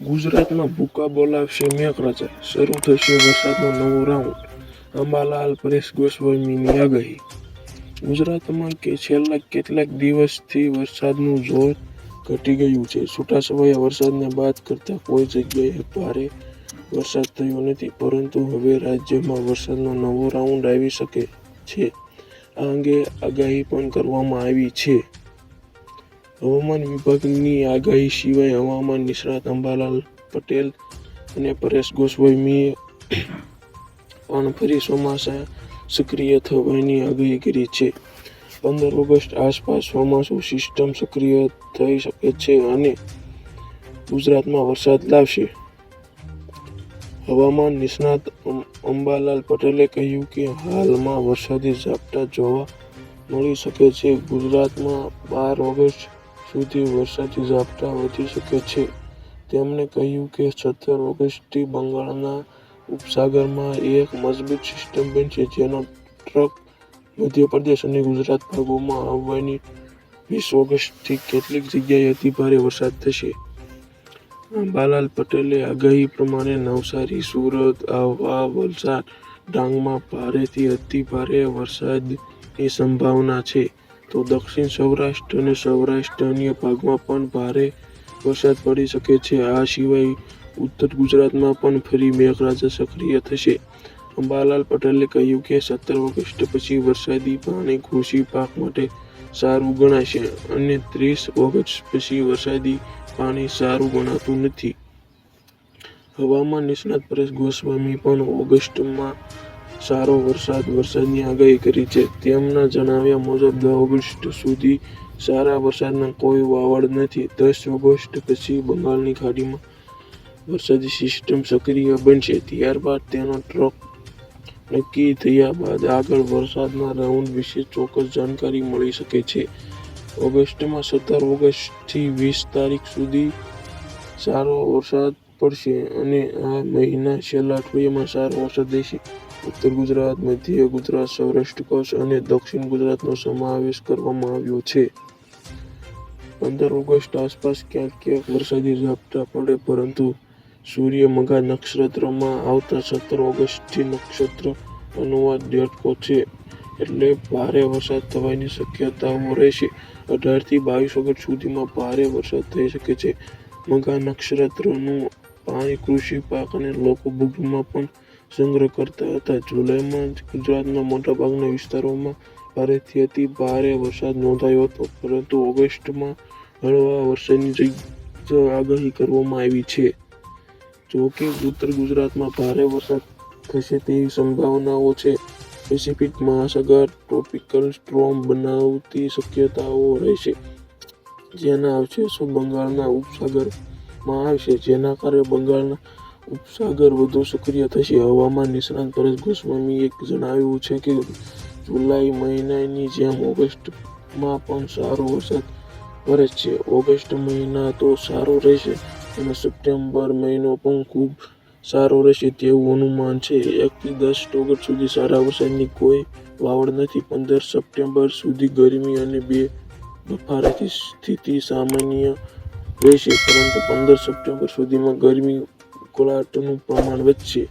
ગુજરાતમાં ભૂકા બોલાવશે મેઘરાજા શરૂ થશે વરસાદનો નવો રાઉન્ડ. અંબાલાલ, પરેશ ગોસ્વામીની આગાહી. ગુજરાતમાં કે છેલ્લા કેટલાક દિવસથી વરસાદનું જોર ઘટી ગયું છે. છૂટાછવાયા વરસાદને બાદ કરતાં કોઈ જગ્યાએ ભારે વરસાદ થયો નથી, પરંતુ હવે રાજ્યમાં વરસાદનો નવો રાઉન્ડ આવી શકે છે. આ અંગે આગાહી પણ કરવામાં આવી છે. હવામાન વિભાગની આગાહી સિવાય હવામાન નિષ્ણાત અંબાલાલ પટેલ અને પરેશ ગોસ્વામીએ પણ ફરી ચોમાસા સક્રિય થવાની આગાહી કરી છે. પંદર ઓગસ્ટ આસપાસ ચોમાસું સિસ્ટમ સક્રિય થઈ શકે છે અને ગુજરાતમાં વરસાદ લાવશે. હવામાન નિષ્ણાત અંબાલાલ પટેલે કહ્યું કે હાલમાં વરસાદી ઝાપટા જોવા મળી શકે છે. ગુજરાતમાં બાર ઓગસ્ટ સુધી વરસાદી ઝાપટા વધી શકે છે. તેમણે કહ્યું કે સત્તર ઓગસ્ટથી બંગાળના ઉપસાગરમાં એક મજબૂત સિસ્ટમ બનશે જેનો ટ્રક મધ્યપ્રદેશ અને ગુજરાત ભાગોમાં આવવાની વીસ ઓગસ્ટથી કેટલીક જગ્યાએ અતિભારે વરસાદ થશે. અંબાલાલ પટેલે આગાહી પ્રમાણે નવસારી, સુરત, આહવા, વલસાડ ડાંગમાં ભારેથી અતિ ભારે વરસાદની સંભાવના છે. તો દક્ષિણ સૌરાષ્ટ્ર અને સૌરાષ્ટ્ર અન્ય ભાગમાં પણ ભારે વરસાદ પડી શકે છે. આ સિવાય ઉત્તર ગુજરાતમાં પણ ફરી મેઘરાજા સક્રિય થશે. અંબાલાલ પટેલે કહ્યું કે સત્તર ઓગસ્ટ પછી વરસાદી પાણી કૃષિ પાક માટે સારું ગણાશે અને ત્રીસ ઓગસ્ટ પછી વરસાદી પાણી સારું ગણાતું નથી. હવામાન નિષ્ણાત પરેશ ગોસ્વામી પણ ઓગસ્ટમાં સારો વરસાદ વરસાદની આગાહી કરી છે. તેમના જણાવ્યા મુજબ, દસ ઓગસ્ટ સુધી સારા વરસાદના કોઈ વાવડ નથી. દસ ઓગસ્ટ પછી બંગાળની ખાડીમાં વરસાદી સિસ્ટમ સક્રિય બનશે. ત્યારબાદ તેનો ટ્રક નક્કી થયા બાદ આગળ વરસાદના રાઉન્ડ વિશે ચોક્કસ જાણકારી મળી શકે છે. ઓગસ્ટમાં સત્તર ઓગસ્ટથી વીસ તારીખ સુધી સારો વરસાદ પડશે અને આ મહિના છેલ્લા અઠવાડિયામાં સારો વરસાદ રહેશે ઉત્તર ગુજરાત, મધ્ય ગુજરાત, સૌરાષ્ટ્ર, કચ્છ અને દક્ષિણ ગુજરાતનો સમાવેશ કરવામાં આવ્યો છે. પંદર ઓગસ્ટ આસપાસ ક્યાંક ક્યાંક વરસાદી ઝાપટા પડે, પરંતુ સૂર્ય મઘા નક્ષત્રમાં આવતા સત્તર ઓગસ્ટથી નક્ષત્ર અનુવાદ ડેટકો છે, એટલે ભારે વરસાદ થવાની શક્યતાઓ રહેશે. અઢારથી બાવીસ ઓગસ્ટ સુધીમાં ભારે વરસાદ થઈ શકે છે. મઘા નક્ષત્રનું પાણી કૃષિ પાક અને લોકો ભૂગમાં પણ સંગ્રહ કરતા હતા. જુલાઈમાં ગુજરાતના મોટાભાગના વિસ્તારોમાં ભારેથી અતિ ભારે વરસાદ નોંધાયો હતો, પરંતુ ઓગસ્ટમાં હળવા વરસાદની આગાહી કરવામાં આવી છે. જો કે ઉત્તર ગુજરાતમાં ભારે વરસાદ થશે તેવી સંભાવનાઓ છે. પેસિફિક મહાસાગર ટ્રોપિકલ સ્ટ્રોમ બનાવતી શક્યતાઓ રહેશે. જેના અવશેષો બંગાળના ઉપસાગરમાં આવશે. જેના કારણે બંગાળના ઉપસાગર વધુ સક્રિય થશે. હવામાન નિષ્ણાત પરેશ ગોસ્વામીએ જણાવ્યું છે કે જુલાઈ મહિનાની જેમ ઓગસ્ટમાં પણ સારો વરસાદ વરસ છે. ઓગસ્ટ મહિના તો સારો રહેશે અને સપ્ટેમ્બર મહિનો પણ ખૂબ સારો રહેશે તેવું અનુમાન છે. એકથી દસ ઓગસ્ટ સુધી સારા વરસાદની કોઈ વાવડ નથી. પંદર સપ્ટેમ્બર સુધી ગરમી અને બે બફારાની સ્થિતિ સામાન્ય રહેશે પરંતુ પંદર સપ્ટેમ્બર સુધીમાં ગરમી ઉકળાટનું પ્રમાણ વધશે.